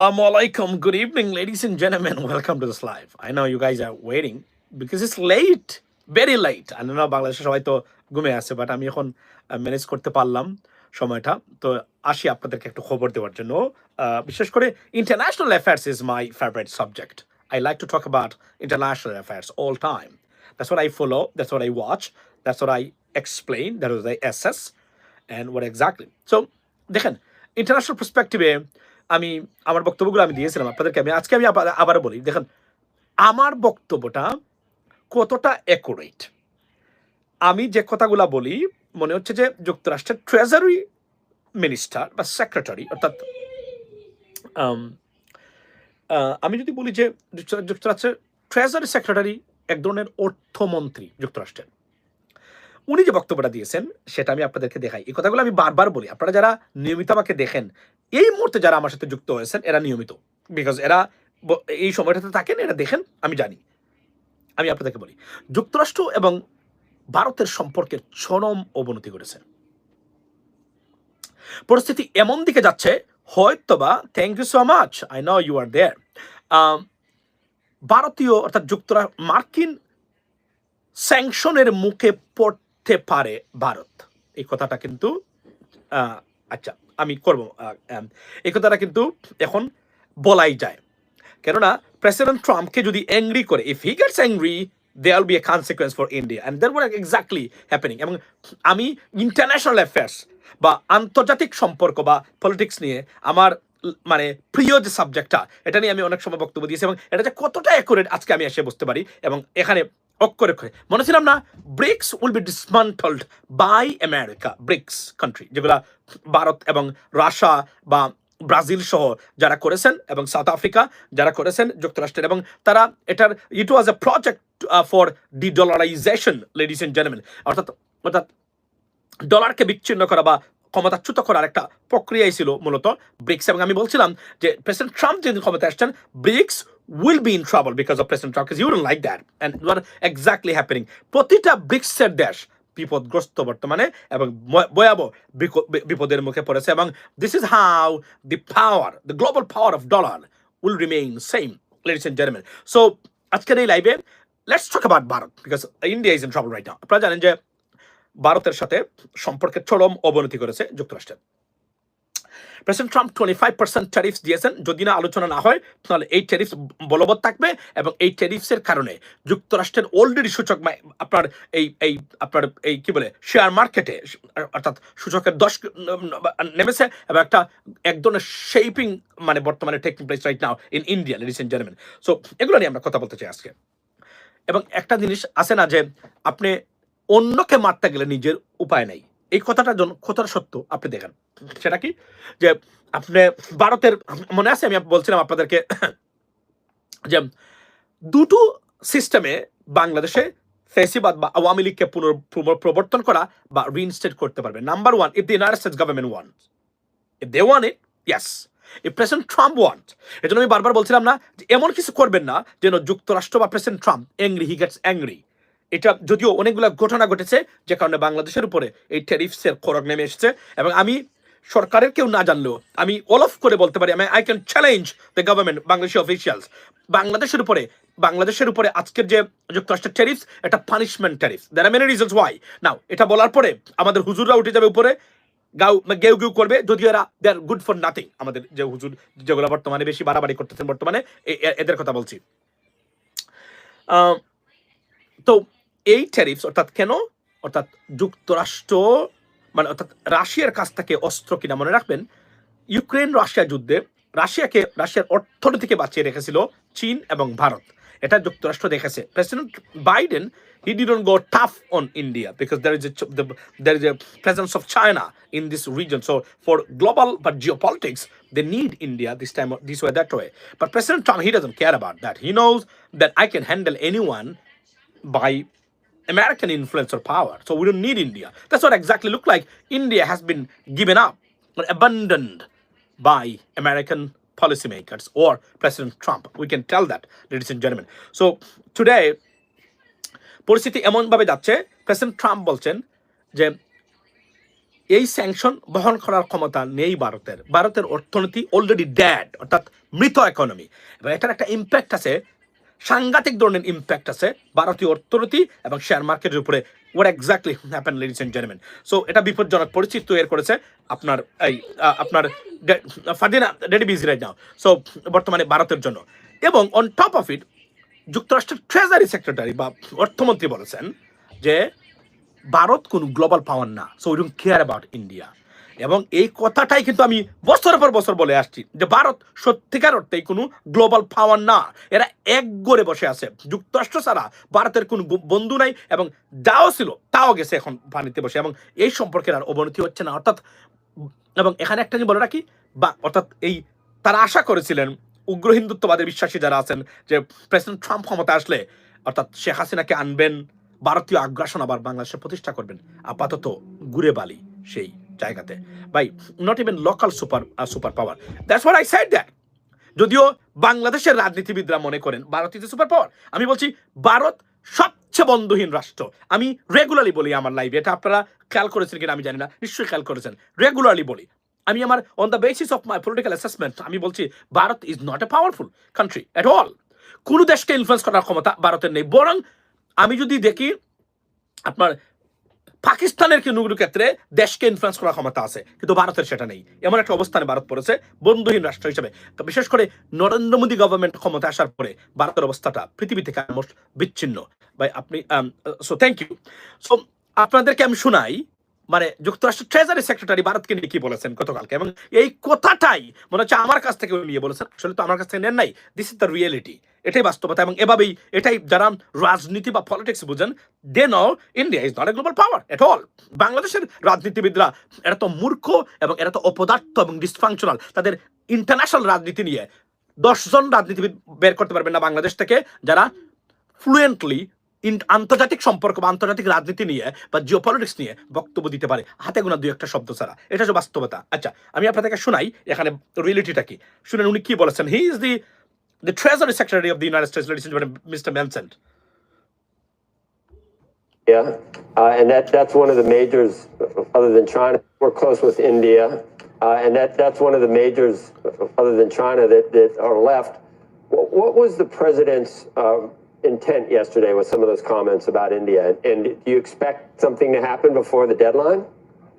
Assalamu alaikum. Good evening, ladies and gentlemen. Welcome to this live. I know you guys are waiting because it's late, very late. I know বাংলাদেশে সবাই তো ঘুমে আছে but আমি এখন manage করতে পারলাম সময়টা তো আসি আপনাদেরকে একটু খবর দেওয়ার জন্য বিশেষ করে international affairs is my favourite subject I like to talk about international affairs all time that's I follow, that's what I watch, that's what I explain, that is what I assess, and what exactly. So দেখেন international পার্সপেক্টিভে আমি, আমার বক্তব্যগুলো আমি দিয়েছিলাম আপনাদেরকে, আমি আজকে আমি আবার বলি, দেখেন, আমার বক্তব্যটা কতটা অ্যাকুরেট আমি যে কথাগুলো বলি, মনে হচ্ছে যে যুক্তরাষ্ট্রের ট্রেজারি মিনিস্টার বা সেক্রেটারি অর্থাৎ, আমি যদি বলি যে যুক্তরাষ্ট্রের ট্রেজারি সেক্রেটারি এক ধরনের অর্থমন্ত্রী যুক্তরাষ্ট্রের। উনি যে বক্তব্যটা দিয়েছেন, সেটা আমি আপনাদেরকে দেখাই। এই কথাগুলো আমি বারবার বলি। আপনারা যারা নিয়মিত আমাকে দেখেন, এই মুহূর্তে যারা আমার সাথে যুক্ত হয়েছেন, এরা নিয়মিত। বিকজ এরা এই সময়টাতে থাকেন, এরা দেখেন, আমি জানি। আমি আপনাদেরকে বলি, যুক্তরাষ্ট্র এবং ভারতের সম্পর্কের চরম অবনতি করেছে পরিস্থিতি এমন দিকে যাচ্ছে, হয়তোবা thank you so much I know you are there ভারতীয়, অর্থাৎ যুক্তরা, মার্কিন স্যাংশনের মুখে পড়তে পারে ভারত। এই কথাটা কিন্তু আচ্ছা আমি করব এই কথাটা কিন্তু এখন বলাই যায়। কেননা প্রেসিডেন্ট ট্রাম্পকে যদি অ্যাংরি করে if he gets angry they are be a consequence for India and there were exactly happening এবং আমি ইন্টারন্যাশনাল অ্যাফেয়ার্স বা আন্তর্জাতিক সম্পর্ক বা পলিটিক্স নিয়ে আমার মানে প্রিয় যে সাবজেক্টটা এটা নিয়ে আমি অনেক সময় বক্তব্য দিয়েছি, এবং এটা যে কতটা অ্যাকুরেট আজকে আমি এসে বুঝতে পারি, এবং এখানে অক্ষরে অক্ষরে মনে ছিলাম না? BRICS will be dismantled by America BRICS country যেগুলা ভারত এবং রাশিয়া বা ব্রাজিল সহ যারা করেছেন এবং সাউথ আফ্রিকা যারা করেছেন যুক্তরাষ্ট্রের এবং তারা এটার it was a project for de dollarisation ladies and gentleman অর্থাৎ অর্থাৎ ডলারকে বিচ্ছিন্ন করা বা ক্ষমতাচ্যুত করার একটা প্রক্রিয়াই ছিল মূলত ব্রিক্স এবং আমি বলছিলাম যে প্রেসিডেন্ট ট্রাম্প যেদিন ক্ষমতা আসছেন BRICS will be in trouble because of president Trump you don't like that and you are exactly happening প্রতিটা ব্রিক্সের দেশ বিপদগ্রস্ত বর্তমানে এবং ভয়- ভয়াবহ বিপদের মুখে পড়েছে এবং this is how the power the global power of dollar will remain same ladies and gentleman so আজকের এই লাইভে let's talk about Bharat because India is in trouble right now আপনারা জানেন যে ভারতের সাথে সম্পর্কের চরম অবনতি করেছে যুক্তরাষ্ট্রের। President Trump twenty five percent tariffs দিয়েছেন। যদি না আলোচনা না হয়, তাহলে এই ট্যারিফস বলবৎ থাকবে এবং এই ট্যারিফসের কারণে যুক্তরাষ্ট্রের অলরেডি সূচক আপনার এই এই, আপনার এই কি বলে শেয়ার মার্কেটে অর্থাৎ সূচকের দশ, নেমেছে এবং একটা এক ধরনের শেপিং মানে বর্তমানে taking place right now in India and gentleman so এগুলো নিয়ে আমরা কথা বলতে চাই আজকে। এবং একটা জিনিস আছে না যে, আপনি অন্যকে মারতে গেলে নিজের উপায় নেই। এই কথাটা কথাটা সত্য, আপনি দেখেন। সেটা কি? যে আপনি ভারতের, মনে আছে? আমি বলছিলাম আপনাদেরকে যে দুটো সিস্টেমে বাংলাদেশে ফেসিবাদ বা আওয়ামী লীগকে পুনর প্রবর্তন করা বা রিইনস্টেট করতে পারবে। Number one if the United States government want if they want it yes if president Trump want এজন্য আমি বারবার বলছিলাম না যে এমন কিছু করবেন না যেন যুক্তরাষ্ট্র বা president Trump angry he gets angry এটা যদিও অনেকগুলো ঘটনা ঘটেছে, যে কারণে বাংলাদেশের উপরে এই ট্যারিফসের খরক নেমে এসেছে এবং আমি সরকারের কেউ না জানলেও আমি অলফ করে বলতে পারি, আমি I can challenge the government Bangladeshi officials বাংলাদেশের উপরে বাংলাদেশের উপরে আজকের যে যুক্তরাষ্ট্রের ট্যারিফস এটা punishment tariffs there are many reasons why now এটা বলার পরে আমাদের হুজুররা উঠে যাবে উপরে গাউ গেউ গেউ করবে, যদিও এরা they are good for nothing আমাদের যে হুজুর, যেগুলো বর্তমানে বেশি বাড়াবাড়ি করতেছেন বর্তমানে এদের কথা বলছি। তো এই ট্যারিফস অর্থাৎ কেন? অর্থাৎ যুক্তরাষ্ট্র মানে অর্থাৎ রাশিয়ার কাছ থেকে অস্ত্র কিনা মনে রাখবেন। ইউক্রেন রাশিয়া যুদ্ধে রাশিয়াকে, রাশিয়ার অর্থনীতিকে বাঁচিয়ে রেখেছিল চীন এবং ভারত। এটা যুক্তরাষ্ট্র দেখেছে। President Biden he didn't go tough on India because there is there is a presence of China in this reason so for global but geopolitics they need India this time this way that way but president Trump he doesn't care about that he knows that I can handle anyone by American influence or power. So we don't need India. That's what exactly look like. India has been given up or abandoned by American policymakers or President Trump. We can tell that, ladies and gentlemen. So today, পরিস্থিতি এমনভাবে যাচ্ছে president Trump বলছেন যে এই sanction বহন করার ক্ষমতা নেই ভারতের ভারতের অর্থনীতি অলরেডি ড্যাড অর্থাৎ মৃত ইকোনমি এবং এটার একটা ইম্প্যাক্ট আছে সাংঘাতিক ধরনের ইম্প্যাক্ট আছে ভারতীয় অর্থনীতি এবং শেয়ার মার্কেটের উপরে। What exactly happen ladies and gentleman so এটা বিপজ্জনক পরিস্থিতি তৈরি করেছে আপনার এই আপনার ফাদিনা ডেডি বিজি রাইট নাও সো বর্তমানে ভারতের জন্য। এবং অন টপ অফ ইট যুক্তরাষ্ট্রের ট্রেজারি সেক্রেটারি বা অর্থমন্ত্রী বলেছেন যে, ভারত কোনো গ্লোবাল পাওয়ার না। So we don't care about India এবং এই কথাটাই কিন্তু আমি বছরের পর বছর বলে আসছি যে ভারত সত্যিকার অর্থেই কোনো গ্লোবাল পাওয়ার না। এরা এক গড়ে বসে আছে। যুক্তরাষ্ট্র ছাড়া ভারতের কোনো বন্ধু নাই এবং যাও ছিল, তাও গেছে এখন পানিতে বসে এবং এই সম্পর্কের আর অবনতি হচ্ছে না। অর্থাৎ, এবং এখানে একটা জিনিস বলে রাখি, বা অর্থাৎ এই তারা আশা করেছিলেন, উগ্র হিন্দুত্ববাদের বিশ্বাসী যারা আছেন, যে প্রেসিডেন্ট ট্রাম্প ক্ষমতা আসলে অর্থাৎ শেখ হাসিনাকে আনবেন, ভারতীয় আগ্রাসন আবার বাংলাদেশে প্রতিষ্ঠা করবেন। আপাতত ঘুরে বালি সেই। জায়গাতে। By not even local super super power that's what I said that যদিও বাংলাদেশের রাজনীতিবিদরা মনে করেন ভারত ইজ সুপার পাওয়ার আমি বলছি ভারত সবচেয়ে বন্ধুহীন রাষ্ট্র। আমি রেগুলারলি বলি আমার লাইভে এটা আপনারা খেয়াল করেছেন কিনা আমি জানি না, নিশ্চয়ই খেয়াল করেছেন। রেগুলারলি বলি। আমি আমার on the basis of my political assessment আমি বলছি Bharat is not a powerful country at all কোনো দেশকে ইনফ্লুয়েন্স করার ক্ষমতা ভারতের নেই। বরং আমি যদি দেখি আপনার পাকিস্তানের কিন্তু কোনো ক্ষেত্রে দেশকে ইনফ্লুয়েন্স করার ক্ষমতা আছে? কিন্তু ভারতের সেটা নেই। এমন একটা অবস্থানে ভারত পড়েছে, বন্ধুহীন রাষ্ট্র হিসেবে। তো বিশেষ করে নরেন্দ্র মোদী গভর্নমেন্ট ক্ষমতা আসার পরে ভারতের অবস্থাটা পৃথিবী থেকে অলমোস্ট বিচ্ছিন্ন। ভাই, আপনি সো থ্যাংক ইউ সো আপনাদেরকে আমি শোনাই মানে যুক্তরাষ্ট্র ট্রেজারি সেক্রেটারি ভারতকে নিয়ে কি বলেছেন গতকালকে? এবং এই কথাটাই মনে হচ্ছে আমার কাছ থেকে নিয়ে বলেছেন। আসলে তো আমার কাছ থেকে নেন নাই। দিস ইজ দ্য রিয়েলিটি এটাই বাস্তবতা এবং এভাবেই এটাই যারা রাজনীতি বা পলিটিক্স বুঝেন they know India is not a global power at all বাংলাদেশের রাজনীতিবিদরা, এরা তো মূর্খ এবং এরা তো অপদার্থ এবং ডিসফাংশনাল তাদের ইন্টারন্যাশনাল রাজনীতি নিয়ে দশজন রাজনীতিবিদ বের করতে পারবেন না বাংলাদেশ থেকে যারা ফ্লুয়েন্টলি আন্তর্জাতিক সম্পর্ক বা আন্তর্জাতিক রাজনীতি নিয়ে বা জিও পলিটিক্স নিয়ে বক্তব্য দিতে পারে হাতে গোনা দুই একটা শব্দ ছাড়া এটা হচ্ছে বাস্তবতা আচ্ছা আমি আপনাদেরকে শোনাই এখানে রিয়েলিটিটা কি শুনেন উনি কি বলেছেন he is the the Treasury Secretary of the United States, ladies and. Yeah, uh, and that, that's one of the majors, uh, other than China. We're close with India, uh, and that, that's one of the majors, uh, other than China, that, that are left. What, what was the president's um, intent yesterday with some of those comments about India? And do you expect something to happen before the deadline?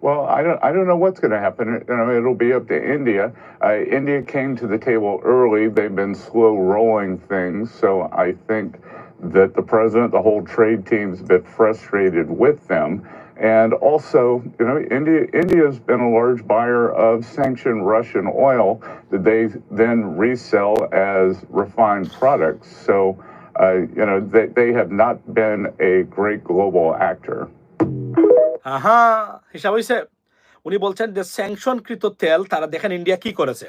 Well, I don't, I don't know what's going to happen. You know, it'll be up to India. Uh, India came to the table early. They've been slow rolling things. So I think that the president, the whole trade team's a bit frustrated with them. And also, you know, India, India's been a large buyer of sanctioned Russian oil that they then resell as refined products. So, uh, you know, they, they have not been a great global actor. আহা হিসাব হয়েছে উনি বলছেন যে স্যাংশনকৃত তেল তারা দেখেন India কি করেছে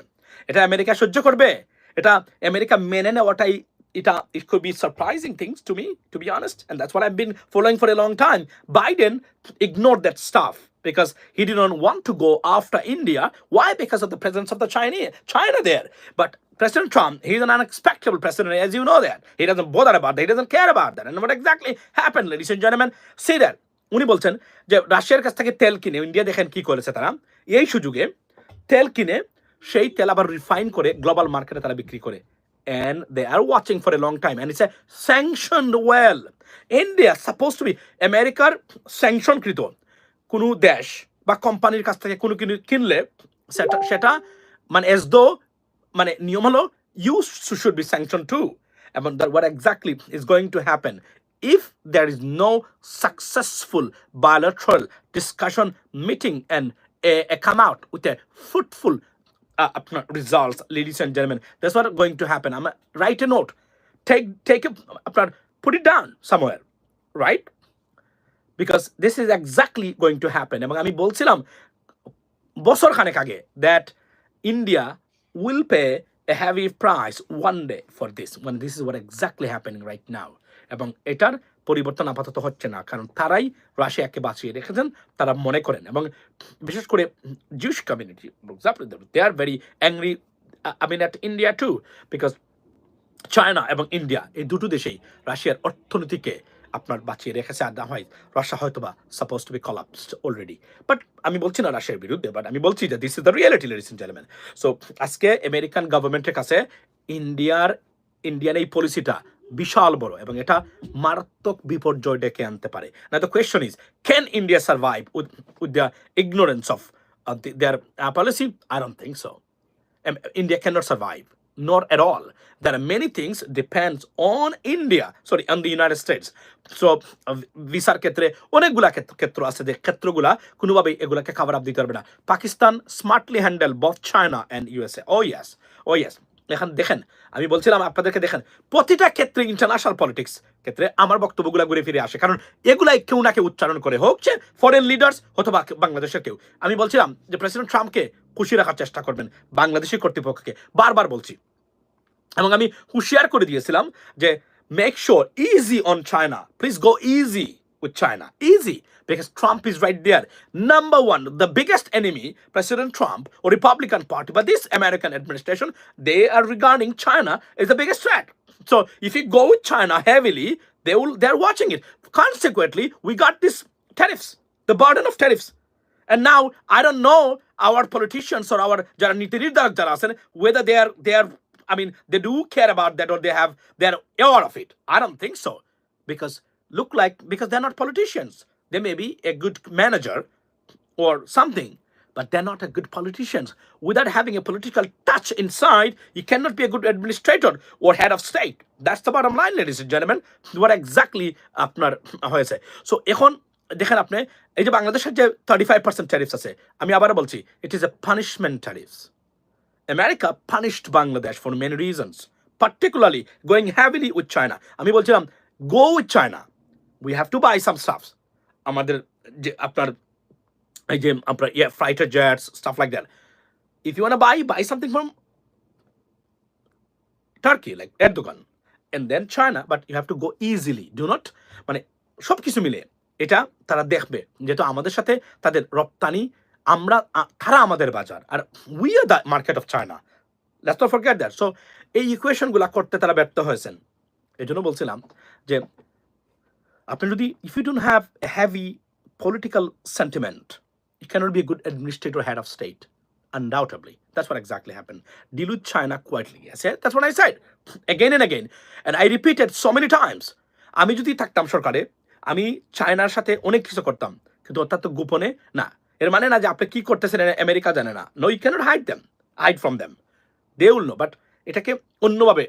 এটা আমেরিকা সহ্য করবে এটা আমেরিকা মেনে নেওয়াটাই এটা it could be surprising things to me to be honest and that's what I've been following for a long time Biden ignored that stuff because he didn't want to go after India why because of the presence of the Chinese China there but President Trump, he's an unexpected president, as you know that. He doesn't bother about that. He doesn't care about that. And what exactly happened, ladies and gentlemen? See that. উনি বলছেন যে রাশিয়ার কাছ থেকে তেল কিনে India দেখেন কি করেছে তারা এই সুযোগে তেল কিনে সেই তেল আবার রিফাইন করে গ্লোবাল মার্কেটে তারা বিক্রি করে and they are watching for a long time and it's a sanctioned well india supposed to be আমেরিকার স্যাংশনকৃত কোনো দেশ বা কোম্পানির কাছ থেকে কোনো কিনে কিনলে সেটা সেটা মানে এস দো মানে নিয়ম হলো you should be sanction to এবং what exactly is going to happen if there is no successful bilateral discussion meeting and a, a come out with a fruitful uh, results ladies and gentlemen that's what going to happen I'm write a note take take a put it down somewhere right because this is exactly going to happen. এবং আমি বলছিলাম বছর খানেক আগে that India will pay a heavy price one day for this, when this is what exactly happening right now. এবং এটার পরিবর্তন আপাতত হচ্ছে না, কারণ তারাই রাশিয়াকে বাঁচিয়ে রেখেছেন, তারা মনে করেন। এবং বিশেষ করে Jews community they are very angry I mean at India too because China এবং ইন্ডিয়া এই দুটো দেশেই রাশিয়ার অর্থনীতিকে আপনার বাঁচিয়ে রেখেছে আর হয় রাশিয়া হয়তো বা suppose to be collapsed already but আমি বলছি না রাশিয়ার বিরুদ্ধে বাট আমি বলছি যে this is the reality ladies gentleman so আজকে আমেরিকান গভর্নমেন্টের কাছে ইন্ডিয়ার ইন্ডিয়ান এই পলিসিটা বিশাল বড় এবং এটা মারাত্মক বিপর্যয় ডেকে আনতে পারে। না the question is can India survive with with the ignorance of their policy I don't think so um, India cannot survive, not at all. There are many things depends on India, sorry, on the United States. So, ভিসার ক্ষেত্রে অনেকগুলা ক্ষেত্র ক্ষেত্র আছে যে ক্ষেত্রগুলা কোনোভাবেই এগুলাকে খাবার আপ দিতে পারবে না। Pakistan smartly handle both China and USA oh yes oh yes এখন দেখেন, আমি বলছিলাম আপনাদেরকে, দেখেন, প্রতিটা ক্ষেত্রে ইন্টারন্যাশনাল পলিটিক্স ক্ষেত্রে আমার বক্তব্যগুলো ঘুরে ফিরে আসে। কারণ এগুলাই কেউ না কেউ উচ্চারণ করে, হোক যে ফরেন লিডার্স অথবা বাংলাদেশের কেউ। আমি বলছিলাম যে প্রেসিডেন্ট ট্রাম্পকে খুশি রাখার চেষ্টা করবেন বাংলাদেশি কর্তৃপক্ষকে। বারবার বলছি। এবং আমি হুঁশিয়ার করে দিয়েছিলাম যে make sure easy on China please go easy With China easy because Trump is right there. Number one, the biggest enemy, President Trump or Republican Party, but this American administration, they are regarding China as the biggest threat. So if you go with China heavily, they will they're watching it. Consequently, we got this tariffs, the burden of tariffs. And now I don't know our politicians or our যারা নীতি নির্ধারক যারা আছেন whether they are they are I mean they do care about that or they have they are aware of it. I don't think so because look like because they're not politicians. They may be a good manager or something, but they're not a good politicians. Without having a political touch inside, you cannot be a good administrator or head of state. That's the bottom line, ladies and gentlemen. What exactly আপনার হয়েছে so এখন দেখেন আপনি এই যে বাংলাদেশের যে thirty five percent tariffs আছে আমি আবারও বলছি it is a punishment tariffs America punished Bangladesh for many reasons particularly going heavily with China আমি বলছিলাম go with China we have to buy some stuffs আমাদের যে আপনার, এই যে আপনার ইয়ে freighter jets stuff like that if you want buy buy something from Turkey like এর দোকান and then China but you have to go easily do not মানে সব কিছু মিলে এটা তারা দেখবে, যেহেতু আমাদের সাথে তাদের রপ্তানি, আমরা তারা আমাদের বাজার। আর we are the market of China let's not forget that so এই ইকুয়েশনগুলো করতে তারা ব্যর্থ হয়েছেন। এই জন্য বলছিলাম যে আপনি যদি if you don't have a heavy political sentiment he can not be good administrator head of state undoubtedly that's for exactly happen deal with China quietly that's phone I said again and again and I repeated so many times আমি যদি থাকতাম সরকারে, আমি চায়নার সাথে অনেক কিছু করতাম, কিন্তু অর্থাৎ গোপনে, না। এর মানে না যে আপনি কী করতেছেন আমেরিকা জানে না। No you can't hide them hide from them they will know but এটাকে অন্যভাবে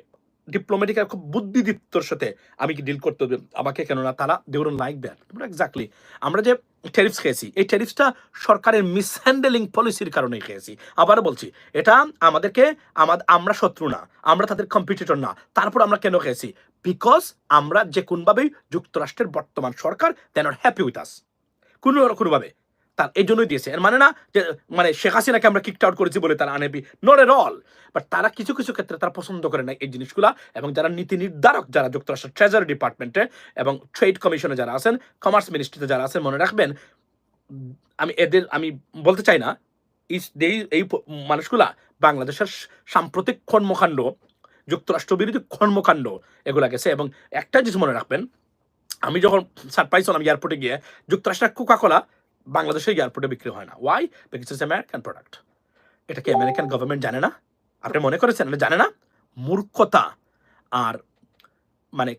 ডিপ্লোম্যাটিক আর খুব বুদ্ধিদীপ্তর সাথে আমি কি ডিল করতে হবে? আমাকে কেননা তারা they would like that exactly আমরা যে ট্যারিফস খেয়েছি, এই ট্যারিফসটা সরকারের মিসহ্যান্ডেলিং পলিসির কারণেই খেয়েছি। আবার বলছি, এটা আমাদেরকে আমাদের আমরা শত্রু না, আমরা তাদের কম্পিটিটর না, তারপর আমরা কেন খেয়েছি? বিকজ আমরা যে কোনভাবেই যুক্তরাষ্ট্রের বর্তমান সরকার then not happy with us কোনো, কোনোভাবে। তার এই জন্যই দিয়েছে। এর মানে না যে মানে শেখ হাসিনাকে আমরা কিকড আউট করেছি বলে তারা unhappy not at all but তারা কিছু কিছু ক্ষেত্রে তারা পছন্দ করে না এই জিনিসগুলা এবং যারা নীতি নির্ধারক, যারা যুক্তরাষ্ট্রের ট্রেজারি ডিপার্টমেন্টে এবং ট্রেড কমিশনে যারা আছেন কমার্স মিনিস্ট্রিতে যারা আছেন, মনে রাখবেন, আমি এদের, আমি বলতে চাই না এই মানুষগুলা বাংলাদেশের সাম্প্রতিক কর্মকাণ্ড, যুক্তরাষ্ট্র বিরোধী কর্মকাণ্ড এগুলা গেছে এবং একটা জিনিস মনে রাখবেন, আমি যখন সারপ্রাইজ হলাম এয়ারপোর্টে গিয়ে, যুক্তরাষ্ট্রের কোকা কোলা বাংলাদেশের এয়ারপোর্টে বিক্রি হয় না। Why because it's American product এটা কি আমেরিকান গভর্নমেন্ট জানে না? আপনি মনে করেছেন? এটা জানে না? মূর্খতা আর মানে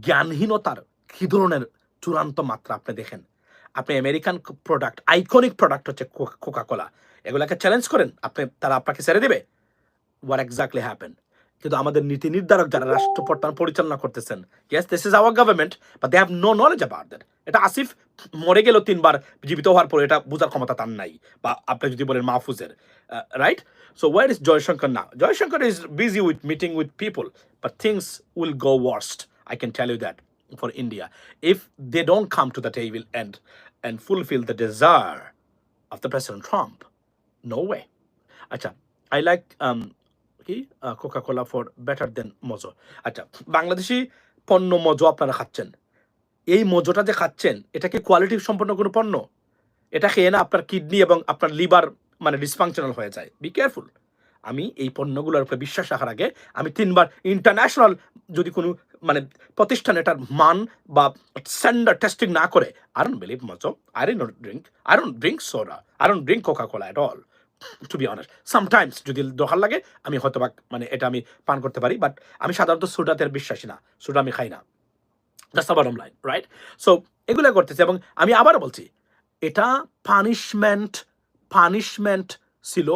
জ্ঞানহীনতার কি ধরনের চূড়ান্ত মাত্রা আপনি দেখেন? আপনি আমেরিকান প্রোডাক্ট আইকনিক প্রোডাক্ট হচ্ছে কোকা কোলা এগুলাকে চ্যালেঞ্জ করেন। আপনি, তারা আপনাকে ছেড়ে দেবে। ওয়ার এক্স্যাক্টলি হ্যাপেন কিন্তু আমাদের নীতি নির্ধারক যারা রাষ্ট্র পরিচালনা করতেছেন yes this is our government বা they have no knowledge about that এটা আসিফ মরে গেল তিনবার, জীবিত হওয়ার পরে এটা বোঝার ক্ষমতা তার নাই, বা আপনি যদি বলেন মাহফুজের right so where is Jaishankar না? Jaishankar is busy with meeting with people but things will go worst I can tell you that for India if they don't come to the table and and fulfil the desire of the president Trump no way আচ্ছা I like কি? Coca Cola for better then Mojo আচ্ছা বাংলাদেশি পণ্য মজো আপনারা খাচ্ছেন। এই মজোটা যে খাচ্ছেন, এটা কি কোয়ালিটি সম্পন্ন কোনো পণ্য? এটা খেয়ে না আপনার কিডনি এবং আপনার লিভার মানে ডিসফাংশনাল হয়ে যায়। বি কেয়ারফুল আমি এই পণ্যগুলোর উপরে বিশ্বাস রাখার আগে আমি তিনবার ইন্টারন্যাশনাল যদি কোনো মানে প্রতিষ্ঠান এটার মান বা স্ট্যান্ডার্ড টেস্টিং না করে I believe Mojo I drink I drink soda I drink coca cola all to be honour sometimes যদি দরকার লাগে, আমি হয়তো মানে এটা আমি পান করতে পারি বাট আমি সাধারণত সোডাতে বিশ্বাসী না। সোডা আমি খাই না। That's the bottom line right so এগুলো করতেছে এবং আমি আবার বলছি, এটা পানিশমেন্ট পানিশমেন্ট ছিল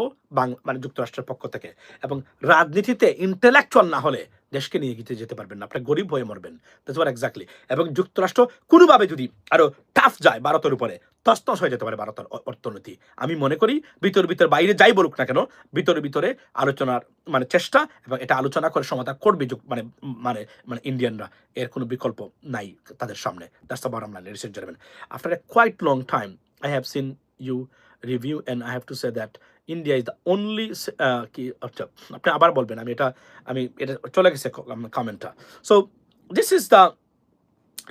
মানে যুক্তরাষ্ট্রের পক্ষ থেকে। এবং রাজনীতিতে ইন্টেলেকচুয়াল না হলে দেশকে নিয়ে গিয়ে যেতে পারবেন না। আপনি গরিব হয়ে মরবেন। দ্যাটস এক্স্যাক্টলি এবং যুক্তরাষ্ট্র কোনোভাবে যদি আরও টাফ যায় ভারতের উপরে, তস্তস হয়ে যেতে পারে ভারতের অর্থনীতি। আমি মনে করি ভিতর ভিতর বাইরে যাই বলুক না কেন, ভিতরে ভিতরে আলোচনার মানে চেষ্টা এবং এটা আলোচনা করে সমাধান করবে মানে মানে মানে ইন্ডিয়ানরা। এর কোনো বিকল্প নাই তাদের সামনে। That's the end after a quite long time I have seen you review and I have to say that India is the only কি আচ্ছা আপনি আবার বলবেন, আমি এটা আমি এটা চলে গেছে কমেন্টটা so this is the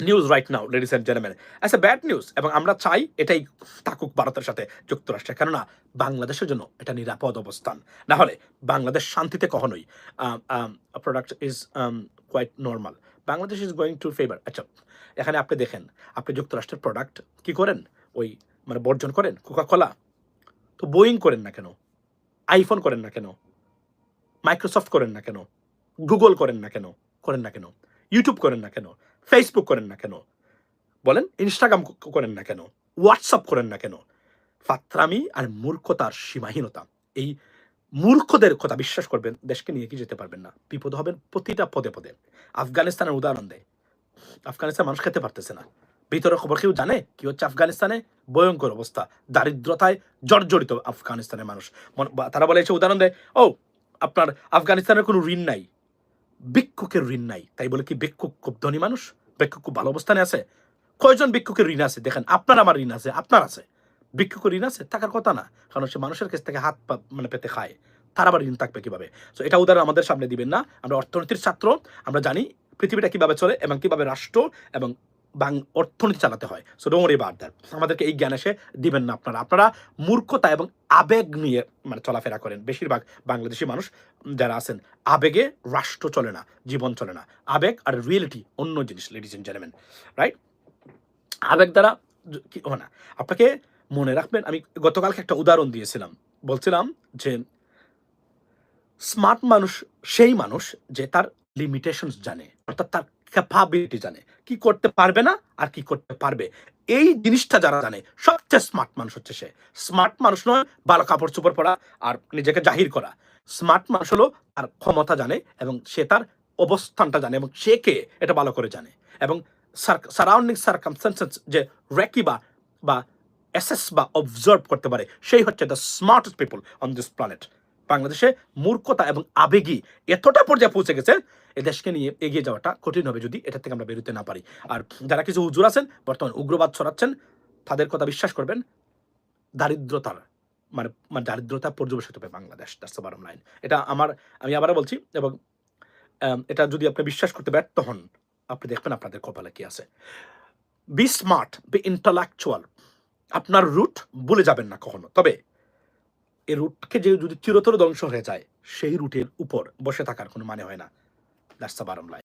news right now ladies and gentleman as a bad news এবং আমরা চাই এটাই থাকুক ভারতের সাথে যুক্তরাষ্ট্রে কেননা বাংলাদেশের জন্য এটা নিরাপদ অবস্থান। না হলে বাংলাদেশ শান্তিতে কখনোই product is quite normal Bangladesh is going to favour আচ্ছা এখানে আপনি দেখেন, আপনি যুক্তরাষ্ট্রের প্রোডাক্ট কি করেন? ওই মানে বর্জন করেন? কোকা কলা তো বোয়িং করেন না কেন? আইফোন করেন না কেন? মাইক্রোসফট করেন না কেন? গুগল করেন না কেন? করেন না কেন? ইউটিউব করেন না কেন? ফেসবুক করেন না কেন? বলেন ইনস্টাগ্রাম করেন না কেন? হোয়াটসঅ্যাপ করেন না কেন? ফাত্রামি আর মূর্খতার সীমাহীনতা। এই মূর্খদের কথা বিশ্বাস করবেন, দেশকে নিয়ে কি যেতে পারবেন না। বিপদ হবেন প্রতিটা পদে পদে। আফগানিস্তানের উদাহরণ দেয়। আফগানিস্তান মানুষ খেতে পারতেছে না। ভিতরে খবর কেউ জানে? কি হচ্ছে আফগানিস্তানে? ভয়ঙ্কর অবস্থা। দারিদ্রতায় জর্জরিত আফগানিস্তানের মানুষ। তারা বলে এসে উদাহরণ দেয়, ও, আপনার আফগানিস্তানের কোনো ঋণ নাই। ভিক্ষুকের ঋণ নাই। তাই বলে কি, ভিক্ষুক খুব ধনী মানুষ? ভিক্ষুক খুব ভালো অবস্থানে আছে? কয়জন ভিক্ষুকের ঋণ আছে? দেখেন, আপনার আমার ঋণ আছে, আপনার আছে। ভিক্ষুকের ঋণ আছে? থাকার কথা না, কারণ সে মানুষের কাছ থেকে হাত মানে পেতে খায়। তার আবার ঋণ থাকবে কীভাবে? তো এটা উদাহরণ আমাদের সামনে দিবেন না। আমরা অর্থনীতির ছাত্র, আমরা জানি পৃথিবীটা কীভাবে চলে এবং কীভাবে রাষ্ট্র এবং বাং অর্থনীতি চালাতে হয়। সো ডোমরি ওয়ারি দ্যাট আমাদেরকে এই জ্ঞান এসে দিবেন না আপনারা। আপনারা মূর্খতা এবং আবেগ নিয়ে মানে চলাফেরা করেন। বেশিরভাগ বাংলাদেশি মানুষ যারা আছেন, আবেগে রাষ্ট্র চলে না, জীবন চলে না। আবেগ আর রিয়েলিটি অন্য জিনিস লেডিস এন্ড জেন্টলম্যান রাইট আবেগ দ্বারা কি হয় না। আপনাকে মনে রাখবেন, আমি গতকালকে একটা উদাহরণ দিয়েছিলাম। বলছিলাম যে স্মার্ট মানুষ, সেই মানুষ যে তার লিমিটেশনস জানে, অর্থাৎ তার ক্যাপাবিলিটি জানে। কি করতে পারবে না আর কি করতে পারবে। এই জিনিসটা যারা জানে, সবচেয়ে স্মার্ট মানুষ হচ্ছে সে। স্মার্ট মানুষ নয়, ভালো কাপড় চোপড় পরা আর নিজেকে জাহির করা। স্মার্ট মানুষ হলো তার ক্ষমতা জানে এবং সে তার অবস্থানটা জানে এবং সে কে এটা ভালো করে জানে এবং সারাউন্ডিং সার্কামস্টেন্সেস যে রেকি বা বা অ্যাসেস বা অবজার্ভ করতে পারে, সেই হচ্ছে the smartest people on this planet বাংলাদেশে মূর্খতা এবং আবেগী এতটা পর্যায়ে পৌঁছে গেছে দেশকে নিয়ে এগিয়ে যাওয়াটা কঠিন হবে যদি এটা থেকে আমরা বেরোতে না পারি। আর যারা কিছু হুজুর আছেন, বর্তমানে উগ্রবাদ ছড়াচ্ছেন, তাদের কথা বিশ্বাস করবেন, দারিদ্রতার মানে মানে দারিদ্রতা পর্যবেসিত হবে বাংলাদেশ। দ্যাটস বারম লাইন এটা আমার, আমি আবারও বলছি, এবং এটা যদি আপনি বিশ্বাস করতে ব্যর্থ হন, আপনি দেখবেন আপনাদের কপালে কি আছে। বি স্মার্ট বি ইন্টালেকচুয়াল আপনার রুট ভুলে যাবেন না কখনো। তবে এই রুটকে যে যদি চিরতর ধ্বংস হয়ে যায়, সেই রুটের উপর বসে থাকার কোনো মানে হয় না। That's the bottom line